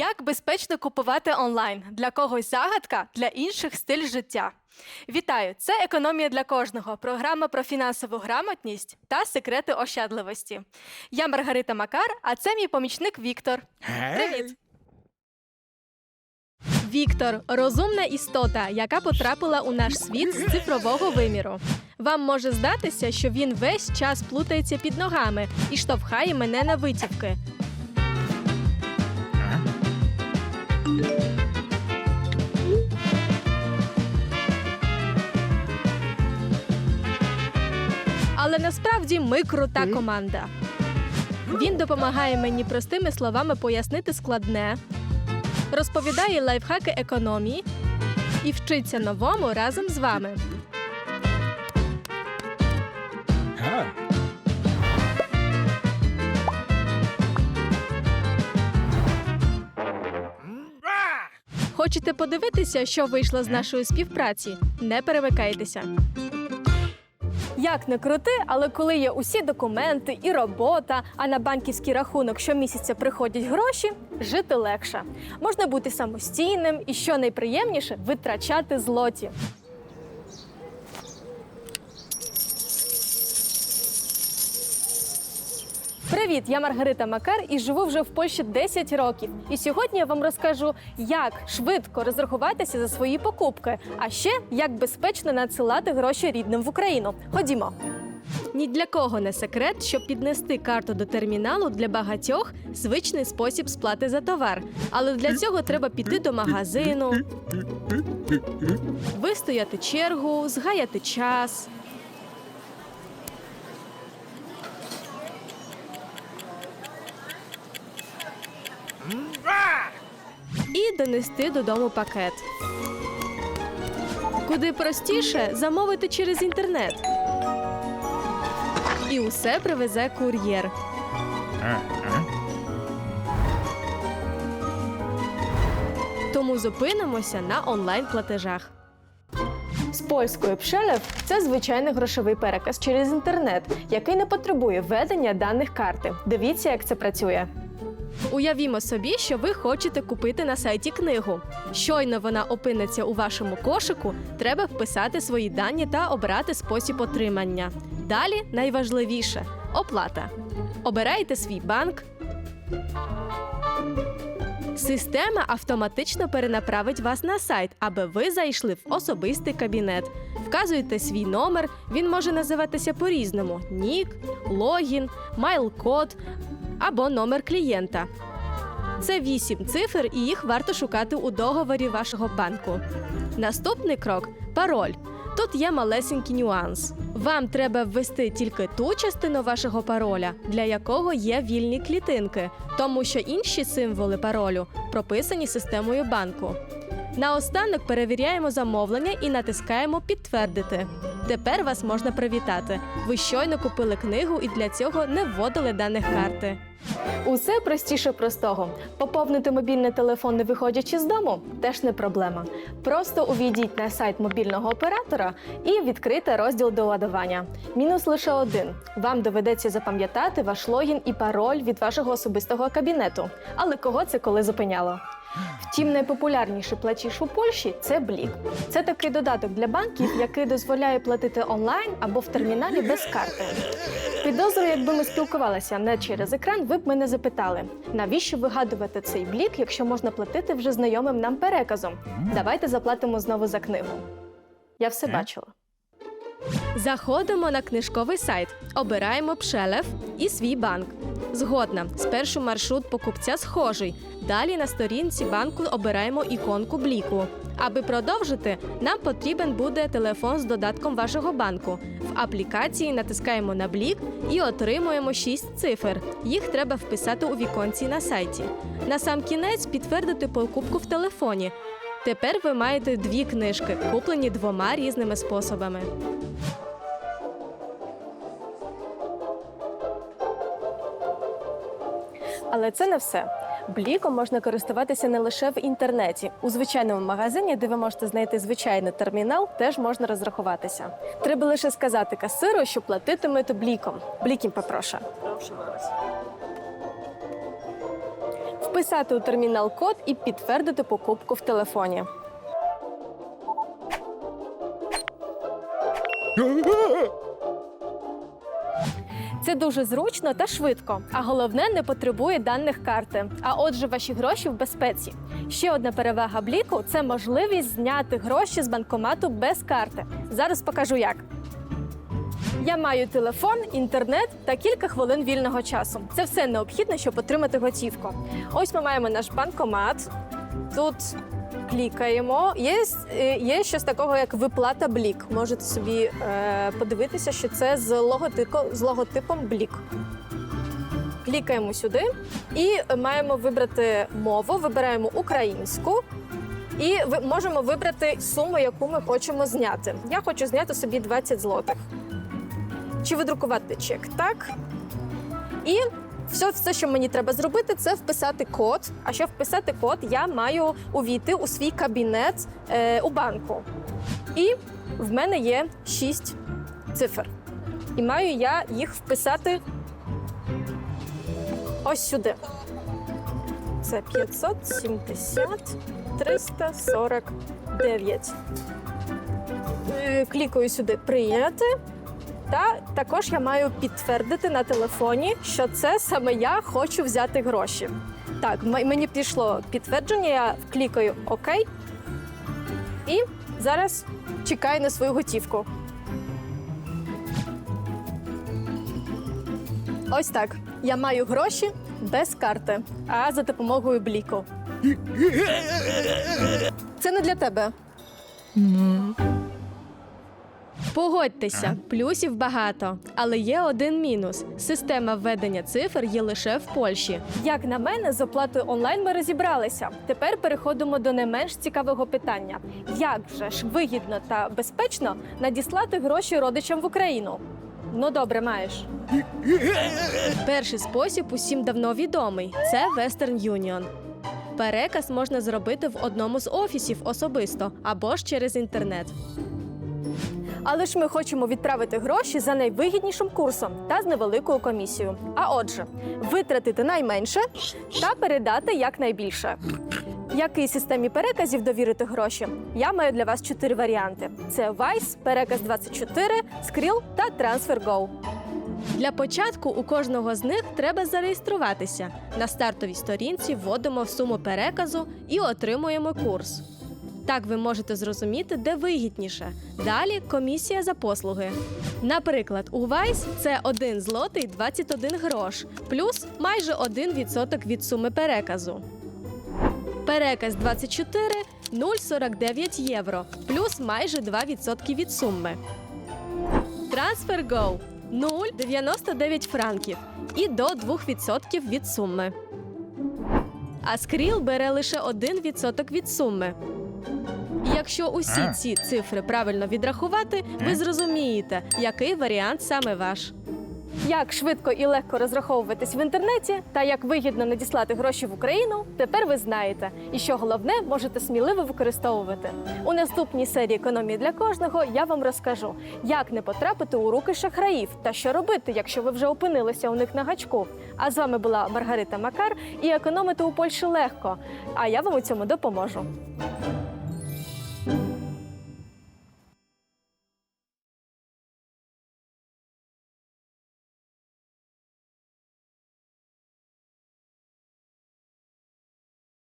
Як безпечно купувати онлайн? Для когось загадка, для інших стиль життя. Вітаю! Це економія для кожного. Програма про фінансову грамотність та секрети ощадливості. Я Маргарита Макар, а це мій помічник Віктор. Привіт! Віктор розумна істота, яка потрапила у наш світ з цифрового виміру. Вам може здатися, що він весь час плутається під ногами і штовхає мене на витівки. Але насправді ми крута команда. Він допомагає мені простими словами пояснити складне, розповідає лайфхаки економії і вчиться новому разом з вами. Хочете подивитися, що вийшло з нашої співпраці? Не перемикайтеся. Як не крути, але коли є усі документи і робота, а на банківський рахунок щомісяця приходять гроші, жити легше. Можна бути самостійним і, що найприємніше, витрачати злоті. Привіт, я Маргарита Макар і живу вже в Польщі 10 років. І сьогодні я вам розкажу, як швидко розрахуватися за свої покупки, а ще як безпечно надсилати гроші рідним в Україну. Ходімо. Ні для кого не секрет, щоб піднести карту до терміналу для багатьох звичний спосіб сплати за товар. Але для цього треба піти до магазину, вистояти чергу, згаяти час. І донести додому пакет. Куди простіше замовити через інтернет. І усе привезе кур'єр. Тому зупинимося на онлайн-платежах. З польською пшелев це звичайний грошовий переказ через інтернет, який не потребує введення даних карти. Дивіться, як це працює. Уявімо собі, що ви хочете купити на сайті книгу. Щойно вона опиниться у вашому кошику, треба вписати свої дані та обрати спосіб отримання. Далі найважливіше оплата. Обирайте свій банк. Система автоматично перенаправить вас на сайт, аби ви зайшли в особистий кабінет. Вказуєте свій номер, він може називатися по-різному: нік, логін, майл-код або номер клієнта. Це вісім цифр, і їх варто шукати у договорі вашого банку. Наступний крок пароль. Тут є малесенький нюанс. Вам треба ввести тільки ту частину вашого пароля, для якого є вільні клітинки, тому що інші символи паролю прописані системою банку. Наостанок перевіряємо замовлення і натискаємо Підтвердити. Тепер вас можна привітати. Ви щойно купили книгу і для цього не вводили даних карти. Усе простіше простого. Поповнити мобільний телефон, не виходячи з дому, теж не проблема. Просто увійдіть на сайт мобільного оператора і відкрийте розділ до ладування. Мінус лише один: вам доведеться запам'ятати ваш логін і пароль від вашого особистого кабінету. Але кого це коли зупиняло? Втім, найпопулярніший платіж у Польщі це Блік. Це такий додаток для банків, який дозволяє платити онлайн або в терміналі без карти. Підозрюю, якби ми спілкувалися не через екран, ви б мене запитали, навіщо вигадувати цей блік, якщо можна платити вже знайомим нам переказом? Давайте заплатимо знову за книгу. Я все бачила. Заходимо на книжковий сайт, обираємо пшелев і свій банк. Згодна, спершу маршрут покупця схожий. Далі на сторінці банку обираємо іконку бліку. Аби продовжити, нам потрібен буде телефон з додатком вашого банку. В аплікації натискаємо на блік і отримуємо 6 цифр. Їх треба вписати у віконці на сайті. На сам кінець підтвердити покупку в телефоні. Тепер ви маєте дві книжки, куплені двома різними способами. Але це не все. Бліком можна користуватися не лише в інтернеті. У звичайному магазині, де ви можете знайти звичайний термінал, теж можна розрахуватися. Треба лише сказати касиру, що платитимете бліком. Блікім попрошу. вписати у термінал код і підтвердити покупку в телефоні. Це дуже зручно та швидко, а головне не потребує даних карти. А отже, ваші гроші в безпеці. Ще одна перевага бліку це можливість зняти гроші з банкомату без карти. Зараз покажу як. Я маю телефон, інтернет та кілька хвилин вільного часу. Це все необхідне, щоб отримати готівку. Ось ми маємо наш банкомат. Тут клікаємо. Є, е, є щось такого, як виплата блік. Можете собі е, подивитися, що це з, логотипу, з логотипом блік. Клікаємо сюди і маємо вибрати мову, вибираємо українську. І можемо вибрати суму, яку ми хочемо зняти. Я хочу зняти собі 20 злотих. Чи видрукувати чек? Так. І все, все, що мені треба зробити, це вписати код. А щоб вписати код, я маю увійти у свій кабінет е, у банку. І в мене є 6 цифр. І маю я їх вписати ось сюди. Це 570 349. Е, Клікаю сюди прийняти. Та також я маю підтвердити на телефоні, що це саме я хочу взяти гроші. Так, мені пішло підтвердження, я клікаю ОК. І зараз чекаю на свою готівку. Ось так. Я маю гроші без карти, а за допомогою бліку. Це не для тебе. Погодьтеся, плюсів багато, але є один мінус: система введення цифр є лише в Польщі. Як на мене, з оплатою онлайн ми розібралися. Тепер переходимо до не менш цікавого питання: як же ж вигідно та безпечно надіслати гроші родичам в Україну? Ну добре, маєш. Перший спосіб усім давно відомий це Western Union. Переказ можна зробити в одному з офісів особисто або ж через інтернет. Але ж ми хочемо відправити гроші за найвигіднішим курсом та з невеликою комісією. А отже, витратити найменше та передати якнайбільше. Якій системі переказів довірити гроші? Я маю для вас чотири варіанти: це Wise, переказ 24, Skrill та TransferGo. Для початку у кожного з них треба зареєструватися. На стартовій сторінці вводимо суму переказу і отримуємо курс. Так ви можете зрозуміти, де вигідніше. Далі комісія за послуги. Наприклад, у Вайс це 1 злотий 21 грош, плюс майже 1% від суми переказу. Переказ 24 0,49 євро, плюс майже 2% від суми. TransferGo 0,99 франків і до 2% від суми. А Skrill бере лише 1% від суми. Якщо усі А. ці цифри правильно відрахувати, ви зрозумієте, який варіант саме ваш. Як швидко і легко розраховуватись в інтернеті та як вигідно надіслати гроші в Україну, тепер ви знаєте. І що головне, можете сміливо використовувати. У наступній серії економії для кожного я вам розкажу, як не потрапити у руки шахраїв та що робити, якщо ви вже опинилися у них на гачку. А з вами була Маргарита Макар і економити у Польщі легко. А я вам у цьому допоможу.